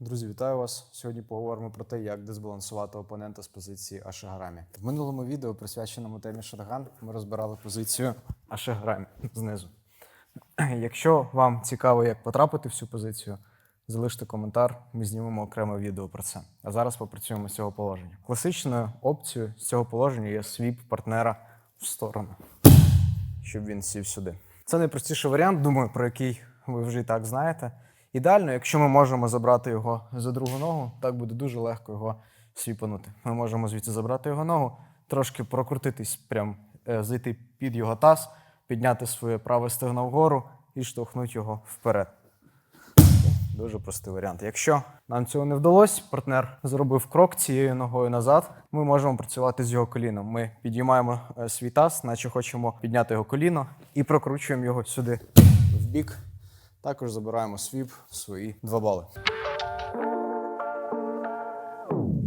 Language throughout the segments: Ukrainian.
Друзі, вітаю вас! Сьогодні поговоримо про те, як дезбалансувати опонента з позиції Ашиграмі. В минулому відео, присвяченому темі Шатган, ми розбирали позицію Ашиграмі знизу. Якщо вам цікаво, як потрапити в цю позицію, залиште коментар, ми знімемо окреме відео про це. А зараз попрацюємо з цього положення. Класичною опцією з цього положення є свіп партнера в сторону, щоб він сів сюди. Це найпростіший варіант, думаю, про який ви вже і так знаєте. Ідеально, якщо ми можемо забрати його за другу ногу, так буде дуже легко його свіпанути. Ми можемо звідси забрати його ногу, трошки прокрутитись, прям е, зайти під його таз, підняти своє праве стегно вгору і штовхнути його вперед. Дуже простий варіант. Якщо нам цього не вдалося, партнер зробив крок цією ногою назад. Ми можемо працювати з його коліном. Ми підіймаємо е, свій таз, наче хочемо підняти його коліно, і прокручуємо його сюди в бік. Також забираємо свіп в свої 2 бали.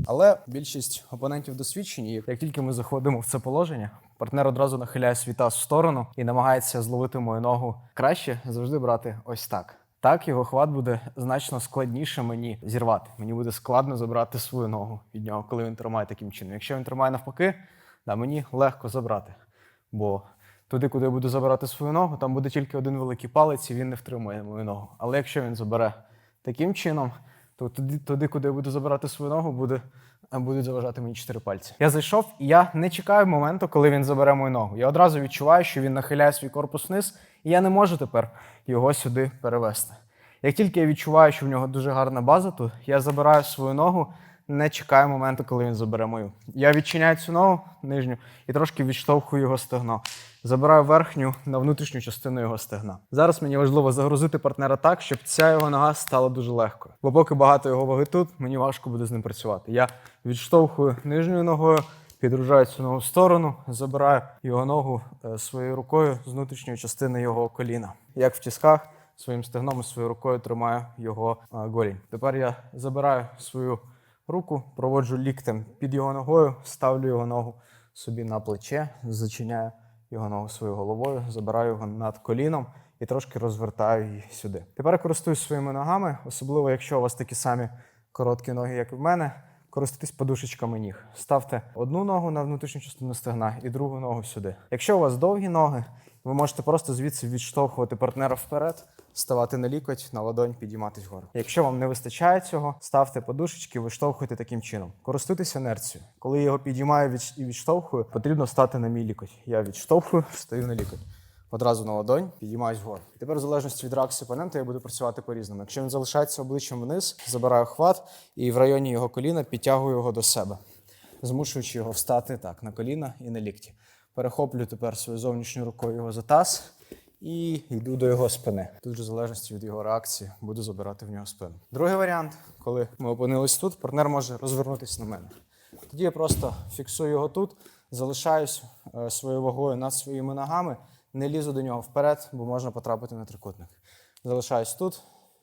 Але більшість опонентів досвідчені, як тільки ми заходимо в це положення, партнер одразу нахиляє свій таз в сторону і намагається зловити мою ногу краще завжди брати ось так. Так його хват буде значно складніше мені зірвати. Мені буде складно забрати свою ногу від нього, коли він тримає таким чином. Якщо він тримає навпаки, да, мені легко забрати. Бо туди, куди я буду забирати свою ногу, там буде тільки один великий палець, і він не втримує мою ногу. Але якщо він забере таким чином, то туди, туди куди я буду забирати свою ногу, буде, будуть заважати мені чотири пальці. Я зайшов, і я не чекаю моменту, коли він забере мою ногу. Я одразу відчуваю, що він нахиляє свій корпус вниз, і я не можу тепер його сюди перевести. Як тільки я відчуваю, що в нього дуже гарна база, то я забираю свою ногу, не чекаю моменту, коли він забере мою. Я відчиняю цю ногу нижню і трошки відштовхую його стегно. Забираю верхню на внутрішню частину його стегна. Зараз мені важливо загрузити партнера так, щоб ця його нога стала дуже легкою. Бо поки багато його ваги тут, мені важко буде з ним працювати. Я відштовхую нижньою ногою, підружаю цю ногу в сторону, забираю його ногу е, своєю рукою з внутрішньої частини його коліна. Як в тисках, своїм стегном і своєю рукою тримаю його е, голінь. Тепер я забираю свою руку, проводжу ліктем під його ногою, ставлю його ногу собі на плече, зачиняю його ногу своєю головою, забираю його над коліном і трошки розвертаю її сюди. Тепер користуюсь своїми ногами, особливо якщо у вас такі самі короткі ноги, як і в мене. Користуйтесь подушечками ніг. Ставте одну ногу на внутрішню частину стегна і другу ногу сюди. Якщо у вас довгі ноги, ви можете просто звідси відштовхувати партнера вперед, ставати на лікоть, на ладонь, підійматись вгору. Якщо вам не вистачає цього, ставте подушечки, виштовхуйте таким чином. Користуйтесь інерцією. Коли я його підіймаю і відштовхую, потрібно стати на мій лікоть. Я відштовхую, стою на лікоть. Одразу на ладонь, підіймаюсь вгору. І тепер, в залежності від реакції опонента, я буду працювати по-різному. Якщо він залишається обличчям вниз, забираю хват і в районі його коліна підтягую його до себе, змушуючи його встати так на коліна і на лікті. Перехоплю тепер свою зовнішню рукою його за таз і йду до його спини. Тут же в залежності від його реакції буду забирати в нього спину. Другий варіант, коли ми опинились тут, партнер може розвернутися на мене. Тоді я просто фіксую його тут, залишаюсь е, своєю вагою над своїми ногами, не лізу до нього вперед, бо можна потрапити на трикутник. Залишаюсь тут,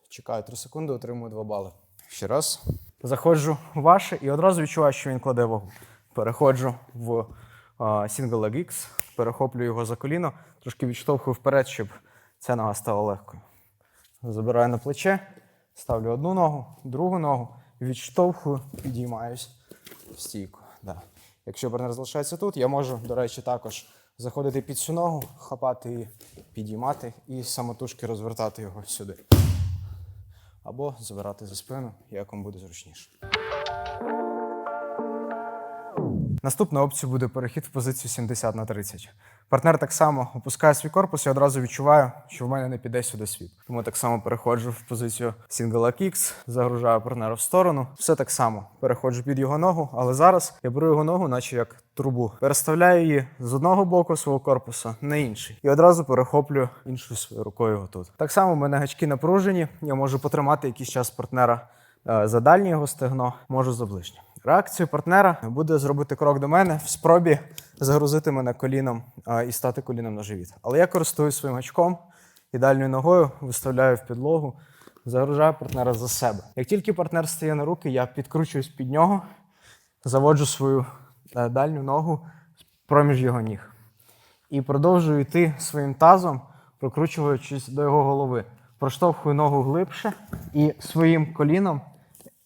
чекаю 3 секунди, отримую 2 бали. Ще раз. Заходжу в ваше і одразу відчуваю, що він кладе вагу. Переходжу в Single Leg X, перехоплю його за коліно, трошки відштовхую вперед, щоб ця нога стала легкою. Забираю на плече, ставлю одну ногу, другу ногу, відштовхую, підіймаюсь в стійку. Да. Якщо партнер залишається тут, я можу, до речі, також заходити під цю ногу, хапати її, підіймати і самотужки розвертати його сюди. Або забирати за спину, як вам буде зручніше. Наступна опція буде перехід в позицію 70 на 30. Партнер так само опускає свій корпус і одразу відчуваю, що в мене не піде сюди світ. Тому так само переходжу в позицію Single Leg загружаю партнера в сторону. Все так само. Переходжу під його ногу, але зараз я беру його ногу, наче як трубу. Переставляю її з одного боку свого корпусу на інший. І одразу перехоплю іншою своєю рукою тут. Так само в мене гачки напружені. Я можу потримати якийсь час партнера е, за дальнє його стегно, можу за ближнє. Реакцією партнера буде зробити крок до мене в спробі загрузити мене коліном і стати коліном на живіт. Але я користуюсь своїм гачком і дальньою ногою виставляю в підлогу, загружаю партнера за себе. Як тільки партнер стає на руки, я підкручуюсь під нього, заводжу свою е, дальню ногу проміж його ніг і продовжую йти своїм тазом, прокручуючись до його голови. Проштовхую ногу глибше і своїм коліном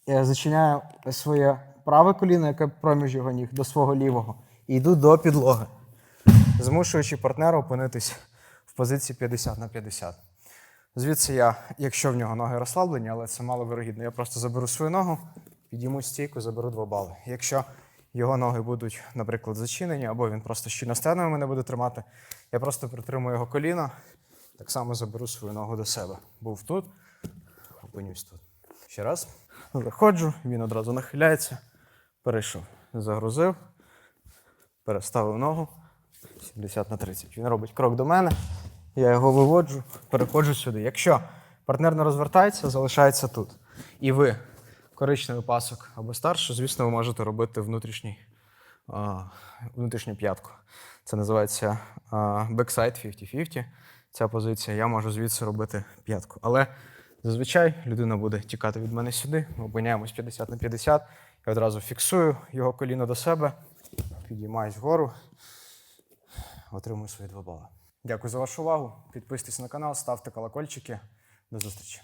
зачиняю своє праве коліно, яке проміж його ніг, до свого лівого, і йду до підлоги, змушуючи партнера опинитись в позиції 50 на 50. Звідси я, якщо в нього ноги розслаблені, але це мало вирогідно, я просто заберу свою ногу, підійму стійку, заберу 2 бали. Якщо його ноги будуть, наприклад, зачинені, або він просто щільно стегнами мене буде тримати, я просто притримую його коліно, так само заберу свою ногу до себе. Був тут, опинюсь тут. Ще раз. Заходжу, він одразу нахиляється, перейшов, загрузив, переставив ногу 70 на 30. Він робить крок до мене, я його виводжу, переходжу сюди. Якщо партнер не розвертається, залишається тут. І ви коричневий пасок або старше, звісно, ви можете робити внутрішній, а, внутрішню п'ятку. Це називається а, backside 50-50. Ця позиція. Я можу звідси робити п'ятку. Але зазвичай людина буде тікати від мене сюди. Ми опиняємось 50 на 50. Я одразу фіксую його коліно до себе, підіймаюсь вгору, отримую свої два бали. Дякую за вашу увагу. Підписуйтесь на канал, ставте колокольчики. До зустрічі.